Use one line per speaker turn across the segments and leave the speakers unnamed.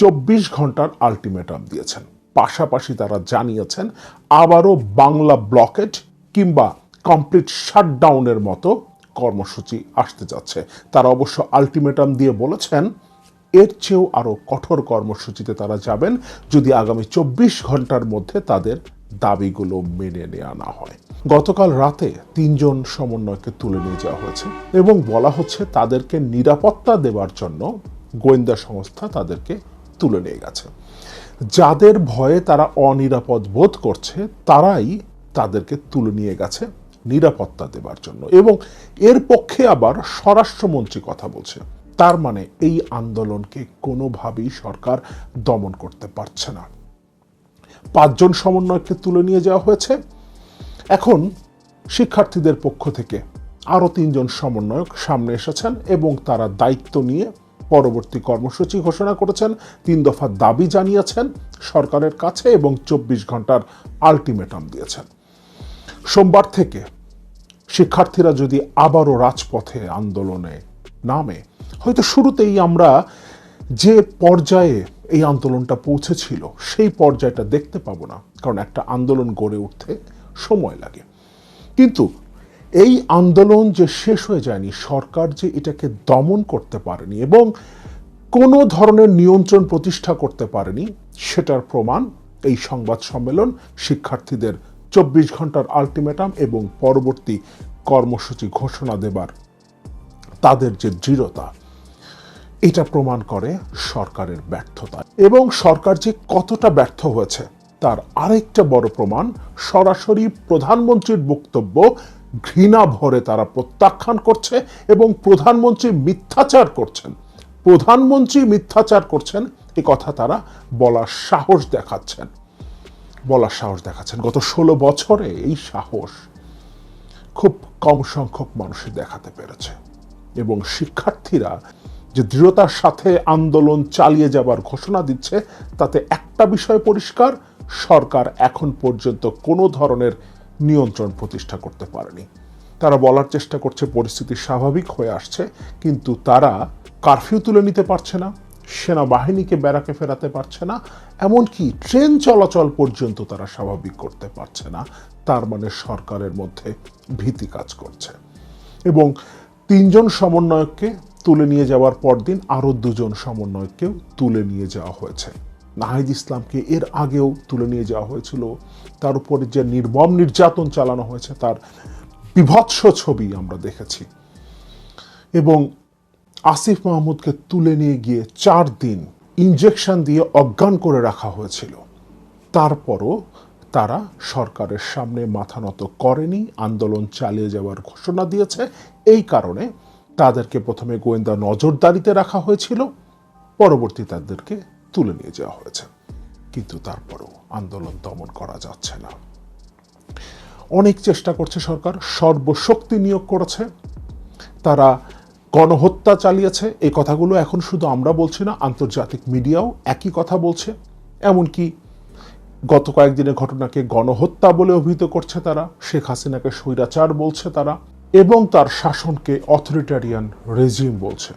চব্বিশ ঘন্টার আলটিমেটাম দিয়েছেন পাশাপাশি তারা জানিয়েছেন আবারও বাংলা ব্লকেট কিংবা কমপ্লিট শাটডাউনের মতো কর্মসূচি আসতে যাচ্ছে তারা অবশ্য আলটিমেটাম দিয়ে বলেছেন এর চেয়েও আরও কঠোর কর্মসূচিতে তারা যাবেন যদি আগামী চব্বিশ ঘন্টার মধ্যে তাদের দাবিগুলো মেনে নেওয়া না হয় গতকাল রাতে তিনজন সমন্বয়কে তুলে নিয়ে যাওয়া হয়েছে এবং বলা হচ্ছে তাদেরকে নিরাপত্তা দেওয়ার জন্য গোয়েন্দা সংস্থা তাদেরকে তুলে নিয়ে গেছে যাদের ভয়ে তারা অনিরাপদ বোধ করছে তারাই তাদেরকে তুলে নিয়ে গেছে নিরাপত্তা দেবার জন্য এবং এর পক্ষে আবার স্বরাষ্ট্রমন্ত্রী কথা বলছে তার মানে এই আন্দোলনকে কোনোভাবেই সরকার দমন করতে পারছে না পাঁচজন সমন্বয়কে তুলে নিয়ে যাওয়া হয়েছে এখন শিক্ষার্থীদের পক্ষ থেকে আরও তিনজন সমন্বয়ক সামনে এসেছেন এবং তারা দায়িত্ব নিয়ে পরবর্তী কর্মসূচি ঘোষণা করেছেন তিন দফা দাবি জানিয়েছেন সরকারের কাছে এবং চব্বিশ ঘন্টার আলটিমেটাম দিয়েছেন সোমবার থেকে শিক্ষার্থীরা যদি আবারও রাজপথে আন্দোলনে নামে হয়তো শুরুতেই আমরা যে পর্যায়ে এই আন্দোলনটা পৌঁছেছিল সেই পর্যায়টা দেখতে পাবো না কারণ একটা আন্দোলন গড়ে উঠতে সময় লাগে কিন্তু এই আন্দোলন যে শেষ হয়ে যায়নি সরকার যে এটাকে দমন করতে পারেনি এবং কোনো ধরনের নিয়ন্ত্রণ প্রতিষ্ঠা করতে পারেনি সেটার প্রমাণ এই সংবাদ সম্মেলন শিক্ষার্থীদের চব্বিশ ঘন্টার আলটিমেটাম এবং পরবর্তী কর্মসূচি ঘোষণা দেবার তাদের যে দৃঢ়তা এটা প্রমাণ করে সরকারের ব্যর্থতা এবং সরকার যে কতটা ব্যর্থ হয়েছে তার আরেকটা বড় প্রমাণ সরাসরি প্রধানমন্ত্রীর বক্তব্য ঘৃণা ভরে তারা প্রত্যাখ্যান করছে এবং প্রধানমন্ত্রী মিথ্যাচার করছেন প্রধানমন্ত্রী মিথ্যাচার করছেন এ কথা তারা বলার সাহস দেখাচ্ছেন বলার সাহস দেখাচ্ছেন গত ষোলো বছরে এই সাহস খুব কম সংখ্যক মানুষই দেখাতে পেরেছে এবং শিক্ষার্থীরা যে দৃঢ়তার সাথে আন্দোলন চালিয়ে যাবার ঘোষণা দিচ্ছে তাতে একটা বিষয় পরিষ্কার সরকার এখন পর্যন্ত কোনো ধরনের নিয়ন্ত্রণ প্রতিষ্ঠা করতে পারেনি তারা বলার চেষ্টা করছে পরিস্থিতি স্বাভাবিক হয়ে আসছে কিন্তু তারা কারফিউ তুলে নিতে পারছে না সেনাবাহিনীকে বেড়াকে ফেরাতে পারছে না এমনকি ট্রেন চলাচল পর্যন্ত তারা স্বাভাবিক করতে পারছে না তার মানে সরকারের মধ্যে ভীতি কাজ করছে এবং তিনজন সমন্বয়ককে তুলে নিয়ে যাওয়ার পরদিন আরও দুজন সমন্বয়ককেও তুলে নিয়ে যাওয়া হয়েছে নাহিদ ইসলামকে এর আগেও তুলে নিয়ে যাওয়া হয়েছিল তার উপরে যে নির্মম নির্যাতন চালানো হয়েছে তার বিভৎস ছবি আমরা দেখেছি এবং আসিফ মাহমুদকে তুলে নিয়ে গিয়ে চার দিন ইঞ্জেকশন দিয়ে অজ্ঞান করে রাখা হয়েছিল তারপরও তারা সরকারের সামনে মাথা নত করেনি আন্দোলন চালিয়ে যাওয়ার ঘোষণা দিয়েছে এই কারণে তাদেরকে প্রথমে গোয়েন্দা নজরদারিতে রাখা হয়েছিল পরবর্তী তাদেরকে তুলে নিয়ে যাওয়া হয়েছে কিন্তু তারপরেও আন্দোলন দমন করা যাচ্ছে না অনেক চেষ্টা করছে সরকার সর্বশক্তি নিয়োগ করেছে তারা গণহত্যা চালিয়েছে এই কথাগুলো এখন শুধু আমরা বলছি না আন্তর্জাতিক মিডিয়াও একই কথা বলছে এমনকি গত কয়েকদিনের ঘটনাকে গণহত্যা বলে অভিহিত করছে তারা শেখ হাসিনাকে স্বৈরাচার বলছে তারা এবং তার শাসনকে অথরিটারিয়ান রেজিম বলছে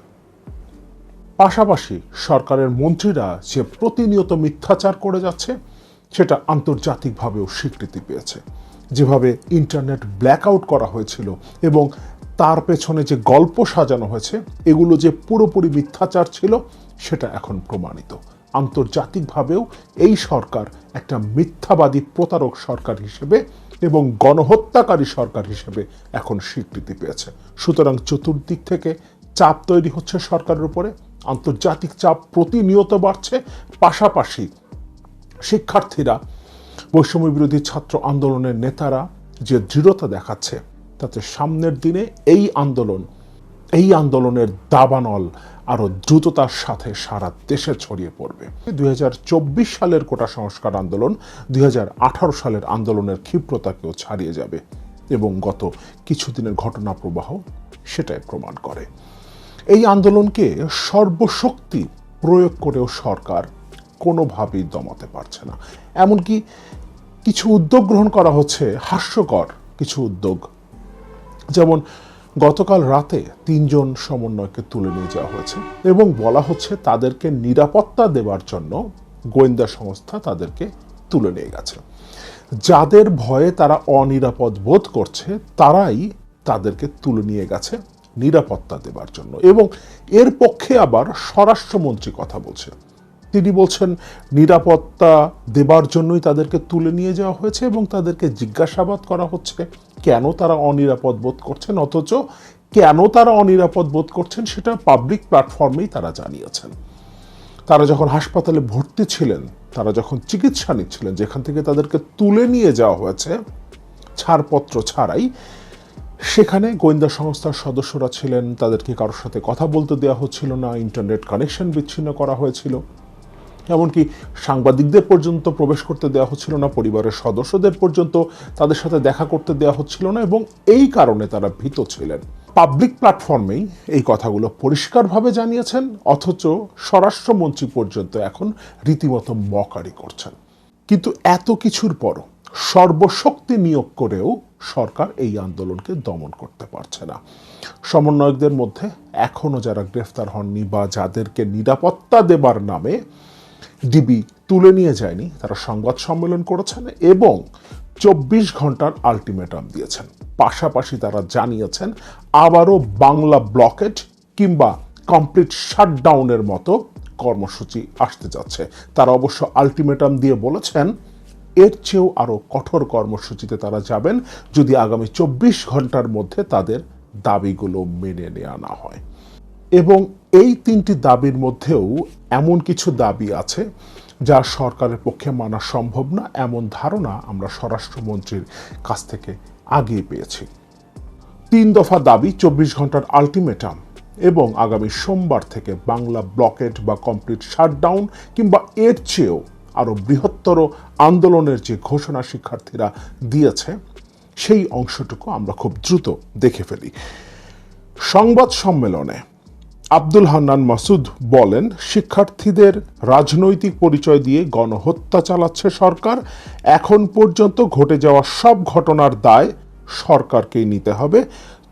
পাশাপাশি সরকারের মন্ত্রীরা যে প্রতিনিয়ত মিথ্যাচার করে যাচ্ছে সেটা আন্তর্জাতিকভাবেও স্বীকৃতি পেয়েছে যেভাবে ইন্টারনেট ব্ল্যাক আউট করা হয়েছিল এবং তার পেছনে যে গল্প সাজানো হয়েছে এগুলো যে পুরোপুরি মিথ্যাচার ছিল সেটা এখন প্রমাণিত আন্তর্জাতিকভাবেও এই সরকার একটা মিথ্যাবাদী প্রতারক সরকার হিসেবে এবং গণহত্যাকারী সরকার হিসেবে এখন স্বীকৃতি পেয়েছে সুতরাং চতুর্দিক থেকে চাপ তৈরি হচ্ছে সরকারের উপরে আন্তর্জাতিক চাপ প্রতিনিয়ত বাড়ছে পাশাপাশি শিক্ষার্থীরা বৈষম্য বিরোধী ছাত্র আন্দোলনের নেতারা যে দৃঢ়তা দেখাচ্ছে তাতে সামনের দিনে এই আন্দোলন এই আন্দোলনের দাবানল আরো দ্রুততার সাথে সারা দেশে ছড়িয়ে পড়বে দুই সালের কোটা সংস্কার আন্দোলন দুই সালের আন্দোলনের ক্ষিপ্রতাকেও ছাড়িয়ে যাবে এবং গত কিছুদিনের ঘটনা প্রবাহ সেটাই প্রমাণ করে এই আন্দোলনকে সর্বশক্তি প্রয়োগ করেও সরকার কোনোভাবেই দমাতে পারছে না এমনকি কিছু উদ্যোগ গ্রহণ করা হচ্ছে হাস্যকর কিছু উদ্যোগ যেমন গতকাল রাতে তিনজন সমন্বয়কে তুলে নিয়ে যাওয়া হয়েছে এবং বলা হচ্ছে তাদেরকে নিরাপত্তা দেবার জন্য গোয়েন্দা সংস্থা তাদেরকে তুলে নিয়ে গেছে যাদের ভয়ে তারা অনিরাপদ বোধ করছে তারাই তাদেরকে তুলে নিয়ে গেছে নিরাপত্তা দেবার জন্য এবং এর পক্ষে আবার স্বরাষ্ট্রমন্ত্রী কথা বলছেন তিনি বলছেন নিরাপত্তা দেবার জন্যই তাদেরকে তুলে নিয়ে যাওয়া হয়েছে এবং তাদেরকে জিজ্ঞাসাবাদ করা হচ্ছে কেন তারা অনিরাপদ বোধ করছেন অথচ কেন তারা অনিরাপদ বোধ করছেন সেটা পাবলিক প্ল্যাটফর্মেই তারা জানিয়েছেন তারা যখন হাসপাতালে ভর্তি ছিলেন তারা যখন চিকিৎসা নিচ্ছিলেন যেখান থেকে তাদেরকে তুলে নিয়ে যাওয়া হয়েছে ছাড়পত্র ছাড়াই সেখানে গোয়েন্দা সংস্থার সদস্যরা ছিলেন তাদেরকে কারোর সাথে কথা বলতে দেওয়া হচ্ছিল না ইন্টারনেট কানেকশন বিচ্ছিন্ন করা হয়েছিল এমনকি সাংবাদিকদের পর্যন্ত প্রবেশ করতে দেওয়া হচ্ছিল না পরিবারের সদস্যদের পর্যন্ত তাদের সাথে দেখা করতে দেওয়া হচ্ছিল না এবং এই কারণে তারা ভীত ছিলেন পাবলিক প্ল্যাটফর্মেই এই কথাগুলো পরিষ্কারভাবে জানিয়েছেন অথচ স্বরাষ্ট্রমন্ত্রী পর্যন্ত এখন রীতিমতো মকারি করছেন কিন্তু এত কিছুর পরও সর্বশক্তি নিয়োগ করেও সরকার এই আন্দোলনকে দমন করতে পারছে না সমন্বয়কদের মধ্যে এখনও যারা গ্রেফতার হননি বা যাদেরকে নিরাপত্তা দেবার নামে ডিবি তুলে নিয়ে যায়নি তারা সংবাদ সম্মেলন করেছেন এবং চব্বিশ ঘন্টার আলটিমেটাম দিয়েছেন পাশাপাশি তারা জানিয়েছেন আবারও বাংলা ব্লকেট কিংবা কমপ্লিট শাটডাউনের মতো কর্মসূচি আসতে যাচ্ছে তারা অবশ্য আলটিমেটাম দিয়ে বলেছেন এর চেয়েও আরও কঠোর কর্মসূচিতে তারা যাবেন যদি আগামী চব্বিশ ঘন্টার মধ্যে তাদের দাবিগুলো মেনে নেওয়া না হয় এবং এই তিনটি দাবির মধ্যেও এমন কিছু দাবি আছে যা সরকারের পক্ষে মানা সম্ভব না এমন ধারণা আমরা স্বরাষ্ট্রমন্ত্রীর কাছ থেকে আগিয়ে পেয়েছি তিন দফা দাবি চব্বিশ ঘন্টার আলটিমেটাম এবং আগামী সোমবার থেকে বাংলা ব্লকেট বা কমপ্লিট শাটডাউন কিংবা এর চেয়েও আরও বৃহত্তর আন্দোলনের যে ঘোষণা শিক্ষার্থীরা দিয়েছে সেই অংশটুকু আমরা খুব দ্রুত দেখে ফেলি সংবাদ সম্মেলনে আব্দুল হান্নান মাসুদ বলেন শিক্ষার্থীদের রাজনৈতিক পরিচয় দিয়ে গণহত্যা চালাচ্ছে সরকার এখন পর্যন্ত ঘটে যাওয়া সব ঘটনার দায় সরকারকেই নিতে হবে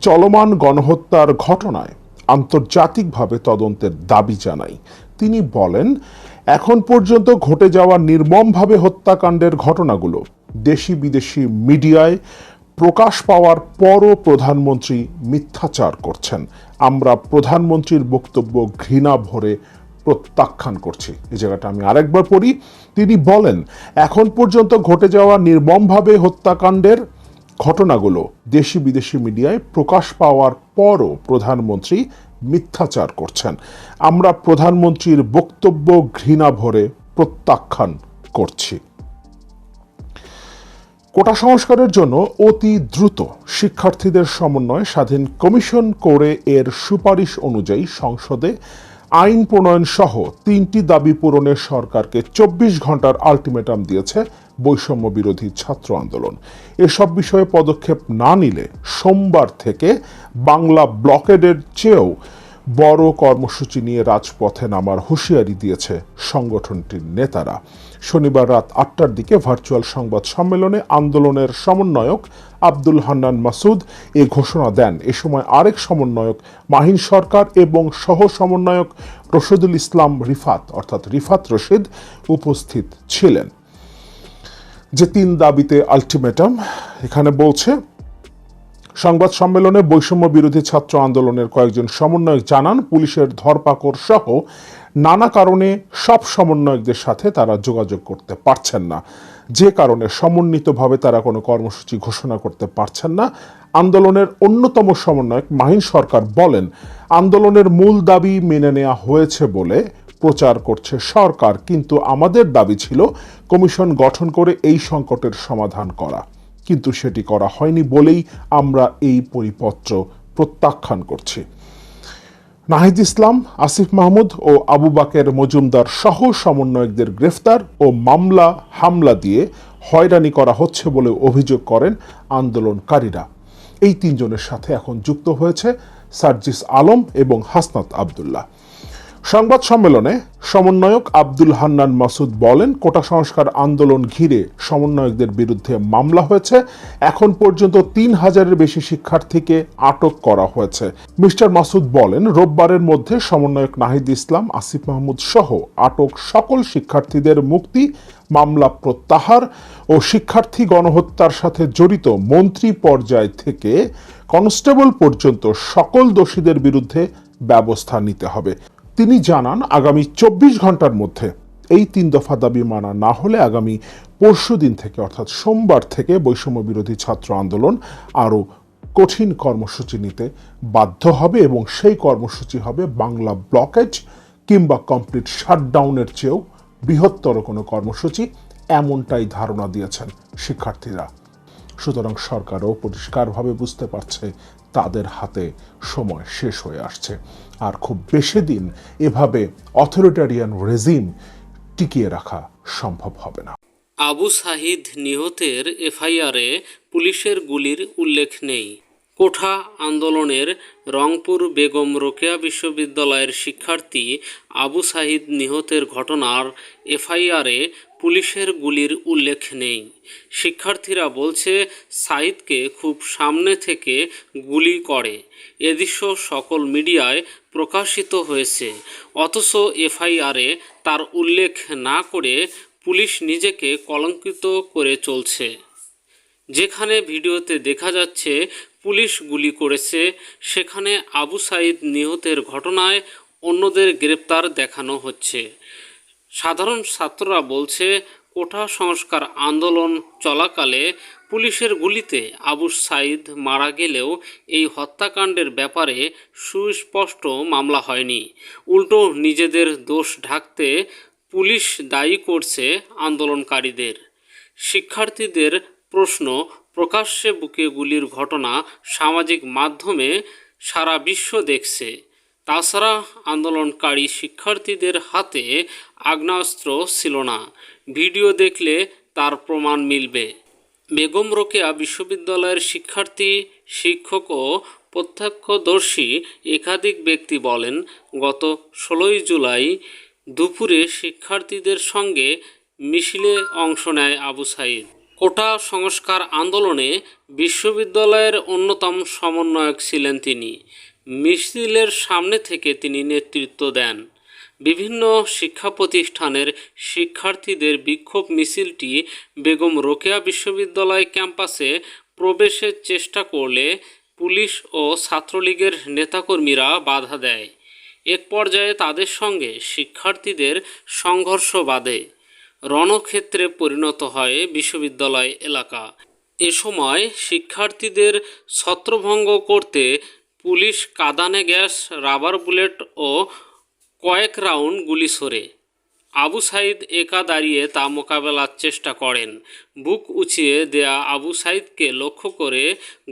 চলমান গণহত্যার ঘটনায় আন্তর্জাতিকভাবে তদন্তের দাবি জানাই তিনি বলেন এখন পর্যন্ত ঘটে যাওয়া নির্মমভাবে হত্যাকাণ্ডের ঘটনাগুলো দেশি বিদেশি মিডিয়ায় প্রকাশ পাওয়ার পরও প্রধানমন্ত্রী মিথ্যাচার করছেন আমরা প্রধানমন্ত্রীর বক্তব্য ঘৃণা ভরে প্রত্যাখ্যান করছি এই জায়গাটা আমি আরেকবার পড়ি তিনি বলেন এখন পর্যন্ত ঘটে যাওয়া নির্মমভাবে হত্যাকাণ্ডের ঘটনাগুলো দেশি বিদেশি মিডিয়ায় প্রকাশ পাওয়ার পরও প্রধানমন্ত্রী মিথ্যাচার করছেন আমরা প্রধানমন্ত্রীর বক্তব্য ঘৃণা ভরে প্রত্যাখ্যান করছি কোটা সংস্কারের জন্য অতি দ্রুত শিক্ষার্থীদের সমন্বয়ে স্বাধীন কমিশন করে এর সুপারিশ অনুযায়ী সংসদে আইন প্রণয়ন সহ তিনটি দাবি পূরণে সরকারকে চব্বিশ ঘন্টার আলটিমেটাম দিয়েছে বৈষম্য বিরোধী ছাত্র আন্দোলন এসব বিষয়ে পদক্ষেপ না নিলে সোমবার থেকে বাংলা ব্লকেডের চেয়েও বড় কর্মসূচি নিয়ে রাজপথে নামার হুঁশিয়ারি দিয়েছে সংগঠনটির নেতারা শনিবার রাত আটটার দিকে ভার্চুয়াল সংবাদ সম্মেলনে আন্দোলনের সমন্বয়ক আব্দুল হান্নান মাসুদ এ ঘোষণা দেন এ সময় আরেক সমন্বয়ক মাহিন সরকার এবং সহ সমন্বয়ক রশিদুল ইসলাম রিফাত অর্থাৎ রিফাত রশিদ উপস্থিত ছিলেন যে তিন দাবিতে আলটিমেটাম এখানে বলছে সংবাদ সম্মেলনে বৈষম্য বিরোধী ছাত্র আন্দোলনের কয়েকজন সমন্বয়ক জানান পুলিশের ধরপাকড় সহ নানা কারণে সব সমন্বয়কদের সাথে তারা যোগাযোগ করতে পারছেন না যে কারণে সমন্বিতভাবে তারা কোনো কর্মসূচি ঘোষণা করতে পারছেন না আন্দোলনের অন্যতম সমন্বয়ক মাহিন সরকার বলেন আন্দোলনের মূল দাবি মেনে নেওয়া হয়েছে বলে প্রচার করছে সরকার কিন্তু আমাদের দাবি ছিল কমিশন গঠন করে এই সংকটের সমাধান করা কিন্তু সেটি করা হয়নি বলেই আমরা এই পরিপত্র প্রত্যাখ্যান করছি নাহিদ ইসলাম আসিফ মাহমুদ ও আবু বাকের মজুমদার সহ সমন্বয়কদের গ্রেফতার ও মামলা হামলা দিয়ে হয়রানি করা হচ্ছে বলে অভিযোগ করেন আন্দোলনকারীরা এই তিনজনের সাথে এখন যুক্ত হয়েছে সার্জিস আলম এবং হাসনাত আবদুল্লাহ সংবাদ সম্মেলনে সমন্বয়ক আব্দুল হান্নান মাসুদ বলেন কোটা সংস্কার আন্দোলন ঘিরে সমন্বয়কদের বিরুদ্ধে মামলা হয়েছে এখন পর্যন্ত তিন হাজারের বেশি শিক্ষার্থীকে আটক করা হয়েছে মিস্টার মাসুদ বলেন রোববারের মধ্যে সমন্বয়ক নাহিদ ইসলাম আসিফ মাহমুদ সহ আটক সকল শিক্ষার্থীদের মুক্তি মামলা প্রত্যাহার ও শিক্ষার্থী গণহত্যার সাথে জড়িত মন্ত্রী পর্যায় থেকে কনস্টেবল পর্যন্ত সকল দোষীদের বিরুদ্ধে ব্যবস্থা নিতে হবে তিনি জানান আগামী চব্বিশ ঘন্টার মধ্যে এই তিন দফা দাবি মানা না হলে আগামী পরশু দিন থেকে অর্থাৎ সোমবার থেকে বৈষম্য বিরোধী ছাত্র আন্দোলন আরও কঠিন কর্মসূচি নিতে বাধ্য হবে এবং সেই কর্মসূচি হবে বাংলা ব্লকেজ কিংবা কমপ্লিট শাটডাউনের চেয়েও বৃহত্তর কোনো কর্মসূচি এমনটাই ধারণা দিয়েছেন শিক্ষার্থীরা সুতরাং সরকারও পরিষ্কারভাবে বুঝতে পারছে তাদের হাতে সময় শেষ হয়ে আসছে আর খুব বেশি দিন এভাবে অথরিটারিয়ান রেজিম টিকিয়ে রাখা সম্ভব হবে না
আবু সাহিদ নিহতের এফআইআরে পুলিশের গুলির উল্লেখ নেই কোঠা আন্দোলনের রংপুর বেগম রোকেয়া বিশ্ববিদ্যালয়ের শিক্ষার্থী আবু সাহিদ নিহতের ঘটনার এফআইআরে পুলিশের গুলির উল্লেখ নেই শিক্ষার্থীরা বলছে সাইদকে খুব সামনে থেকে গুলি করে এদৃশ্য সকল মিডিয়ায় প্রকাশিত হয়েছে অথচ এফআইআরে তার উল্লেখ না করে পুলিশ নিজেকে কলঙ্কিত করে চলছে যেখানে ভিডিওতে দেখা যাচ্ছে পুলিশ গুলি করেছে সেখানে আবু সাইদ নিহতের ঘটনায় অন্যদের গ্রেপ্তার দেখানো হচ্ছে সাধারণ ছাত্ররা বলছে কোঠা সংস্কার আন্দোলন চলাকালে পুলিশের গুলিতে আবু সাইদ মারা গেলেও এই হত্যাকাণ্ডের ব্যাপারে সুস্পষ্ট মামলা হয়নি উল্টো নিজেদের দোষ ঢাকতে পুলিশ দায়ী করছে আন্দোলনকারীদের শিক্ষার্থীদের প্রশ্ন প্রকাশ্যে বুকে গুলির ঘটনা সামাজিক মাধ্যমে সারা বিশ্ব দেখছে তাছাড়া আন্দোলনকারী শিক্ষার্থীদের হাতে আগ্নেয়াস্ত্র ছিল না ভিডিও দেখলে তার প্রমাণ মিলবে বেগম রোকেয়া বিশ্ববিদ্যালয়ের শিক্ষার্থী শিক্ষক ও প্রত্যক্ষদর্শী একাধিক ব্যক্তি বলেন গত ষোলোই জুলাই দুপুরে শিক্ষার্থীদের সঙ্গে মিছিলে অংশ নেয় আবু সাইদ কোটা সংস্কার আন্দোলনে বিশ্ববিদ্যালয়ের অন্যতম সমন্বয়ক ছিলেন তিনি মিছিলের সামনে থেকে তিনি নেতৃত্ব দেন বিভিন্ন শিক্ষা প্রতিষ্ঠানের শিক্ষার্থীদের বিক্ষোভ মিছিলটি বেগম রোকেয়া বিশ্ববিদ্যালয় ক্যাম্পাসে প্রবেশের চেষ্টা করলে পুলিশ ও ছাত্রলীগের নেতাকর্মীরা বাধা দেয় এক পর্যায়ে তাদের সঙ্গে শিক্ষার্থীদের সংঘর্ষ বাঁধে রণক্ষেত্রে পরিণত হয় বিশ্ববিদ্যালয় এলাকা এ সময় শিক্ষার্থীদের ছত্রভঙ্গ করতে পুলিশ কাদানে গ্যাস রাবার বুলেট ও কয়েক রাউন্ড গুলি সরে আবু সাইদ একা দাঁড়িয়ে তা মোকাবেলার চেষ্টা করেন বুক উঁচিয়ে দেয়া আবু সাইদকে লক্ষ্য করে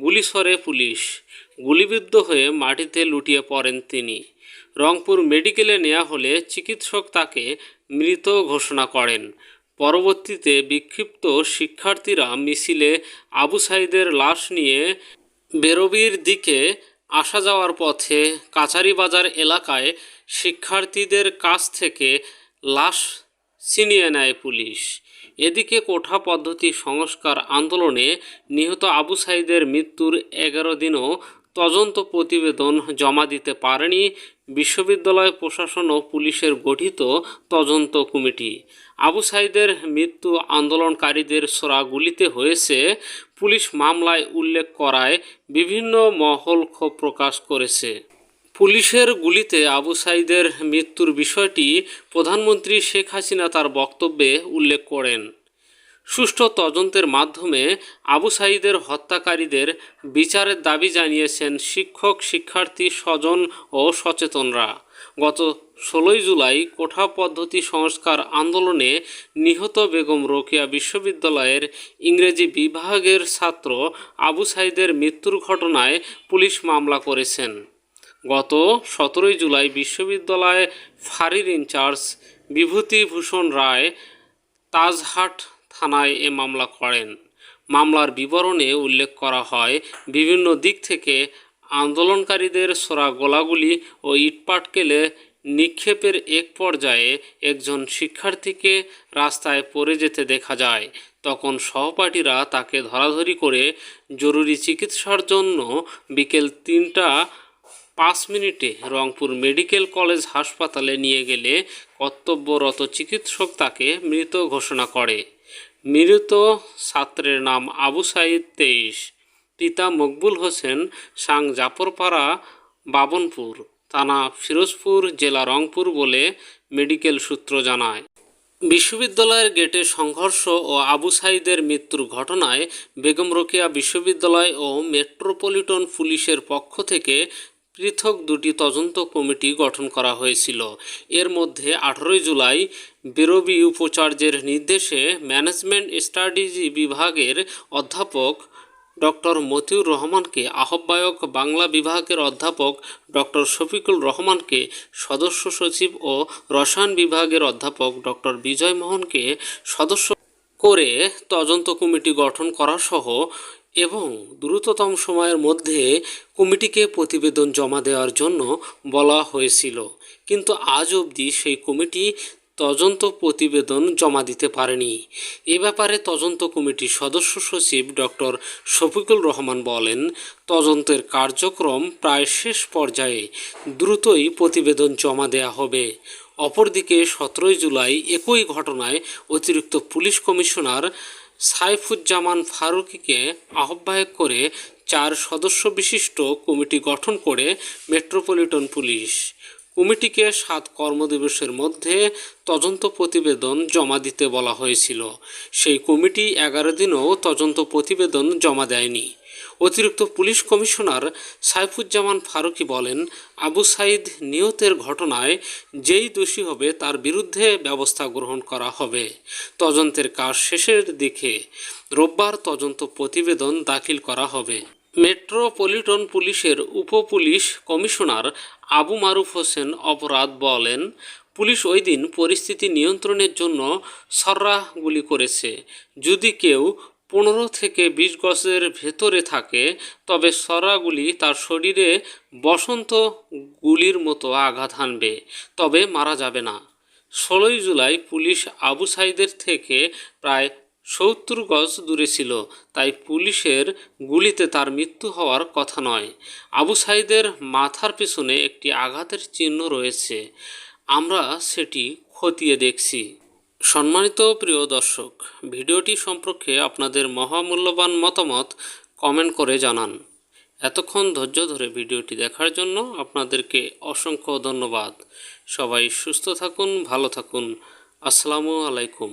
গুলি সরে পুলিশ গুলিবিদ্ধ হয়ে মাটিতে লুটিয়ে পড়েন তিনি রংপুর মেডিকেলে নেওয়া হলে চিকিৎসক তাকে মৃত ঘোষণা করেন পরবর্তীতে বিক্ষিপ্ত শিক্ষার্থীরা মিছিলে আবু সাইদের লাশ নিয়ে বেরবির দিকে আসা যাওয়ার পথে কাছারি বাজার এলাকায় শিক্ষার্থীদের কাছ থেকে লাশ ছিনিয়ে নেয় পুলিশ এদিকে কোঠা পদ্ধতি সংস্কার আন্দোলনে নিহত আবু সাইদের মৃত্যুর এগারো দিনও তদন্ত প্রতিবেদন জমা দিতে পারেনি বিশ্ববিদ্যালয় প্রশাসন ও পুলিশের গঠিত তদন্ত কমিটি আবু সাইদের মৃত্যু আন্দোলনকারীদের গুলিতে হয়েছে পুলিশ মামলায় উল্লেখ করায় বিভিন্ন মহল ক্ষোভ প্রকাশ করেছে পুলিশের গুলিতে আবু সাইদের মৃত্যুর বিষয়টি প্রধানমন্ত্রী শেখ হাসিনা তার বক্তব্যে উল্লেখ করেন সুষ্ঠু তদন্তের মাধ্যমে আবু সাইদের হত্যাকারীদের বিচারের দাবি জানিয়েছেন শিক্ষক শিক্ষার্থী স্বজন ও সচেতনরা গত ষোলোই জুলাই কোঠা পদ্ধতি সংস্কার আন্দোলনে নিহত বেগম রোকিয়া বিশ্ববিদ্যালয়ের ইংরেজি বিভাগের ছাত্র আবু সাইদের মৃত্যুর ঘটনায় পুলিশ মামলা করেছেন গত সতেরোই জুলাই বিশ্ববিদ্যালয়ে ফারির ইনচার্জ বিভূতিভূষণ রায় তাজহাট থানায় এ মামলা করেন মামলার বিবরণে উল্লেখ করা হয় বিভিন্ন দিক থেকে আন্দোলনকারীদের সরা গোলাগুলি ও ইটপাটকেলে নিক্ষেপের এক পর্যায়ে একজন শিক্ষার্থীকে রাস্তায় পড়ে যেতে দেখা যায় তখন সহপাঠীরা তাকে ধরাধরি করে জরুরি চিকিৎসার জন্য বিকেল তিনটা পাঁচ মিনিটে রংপুর মেডিকেল কলেজ হাসপাতালে নিয়ে গেলে কর্তব্যরত চিকিৎসক তাকে মৃত ঘোষণা করে মৃত ছাত্রের নাম আবু সাইদ তেইশ পিতা মকবুল হোসেন সাং জাফরপাড়া বাবনপুর থানা ফিরোজপুর জেলা রংপুর বলে মেডিকেল সূত্র জানায় বিশ্ববিদ্যালয়ের গেটে সংঘর্ষ ও আবু সাইদের মৃত্যুর ঘটনায় বেগম রোকেয়া বিশ্ববিদ্যালয় ও মেট্রোপলিটন পুলিশের পক্ষ থেকে পৃথক দুটি তদন্ত কমিটি গঠন করা হয়েছিল এর মধ্যে আঠেরোই জুলাই বেরবি উপাচার্যের নির্দেশে ম্যানেজমেন্ট স্টাডিজ বিভাগের অধ্যাপক ডক্টর মতিউর রহমানকে আহ্বায়ক বাংলা বিভাগের অধ্যাপক ডক্টর শফিকুল রহমানকে সদস্য সচিব ও রসায়ন বিভাগের অধ্যাপক ডক্টর বিজয় মোহনকে সদস্য করে তদন্ত কমিটি গঠন করা সহ এবং দ্রুততম সময়ের মধ্যে কমিটিকে প্রতিবেদন জমা দেওয়ার জন্য বলা হয়েছিল কিন্তু আজ অবধি সেই কমিটি তদন্ত প্রতিবেদন জমা দিতে পারেনি এ ব্যাপারে তদন্ত কমিটির সদস্য সচিব ডক্টর শফিকুল রহমান বলেন তদন্তের কার্যক্রম প্রায় শেষ পর্যায়ে দ্রুতই প্রতিবেদন জমা দেয়া হবে অপরদিকে সতেরোই জুলাই একই ঘটনায় অতিরিক্ত পুলিশ কমিশনার সাইফুজ্জামান ফারুকিকে আহ্বায়ক করে চার সদস্য বিশিষ্ট কমিটি গঠন করে মেট্রোপলিটন পুলিশ কমিটিকে সাত কর্মদিবসের মধ্যে তদন্ত প্রতিবেদন জমা দিতে বলা হয়েছিল সেই কমিটি এগারো দিনও তদন্ত প্রতিবেদন জমা দেয়নি অতিরিক্ত পুলিশ কমিশনার সাইফুজ্জামান ফারুকি বলেন আবু সাইদ নিহতের ঘটনায় যেই দোষী হবে তার বিরুদ্ধে ব্যবস্থা গ্রহণ করা হবে তদন্তের কাজ শেষের দিকে রোববার তদন্ত প্রতিবেদন দাখিল করা হবে মেট্রোপলিটন পুলিশের উপপুলিশ কমিশনার আবু মারুফ হোসেন অপরাধ বলেন পুলিশ ওই দিন পরিস্থিতি নিয়ন্ত্রণের জন্য সররা গুলি করেছে যদি কেউ পনেরো থেকে বিশ গজের ভেতরে থাকে তবে সররাগুলি তার শরীরে বসন্ত গুলির মতো আঘাত হানবে তবে মারা যাবে না ষোলোই জুলাই পুলিশ আবু সাইদের থেকে প্রায় সত্তর গজ দূরে ছিল তাই পুলিশের গুলিতে তার মৃত্যু হওয়ার কথা নয় আবু সাইদের মাথার পিছনে একটি আঘাতের চিহ্ন রয়েছে আমরা সেটি খতিয়ে দেখছি
সম্মানিত প্রিয় দর্শক ভিডিওটি সম্পর্কে আপনাদের মহামূল্যবান মতামত কমেন্ট করে জানান এতক্ষণ ধৈর্য ধরে ভিডিওটি দেখার জন্য আপনাদেরকে অসংখ্য ধন্যবাদ সবাই সুস্থ থাকুন ভালো থাকুন আসসালামু আলাইকুম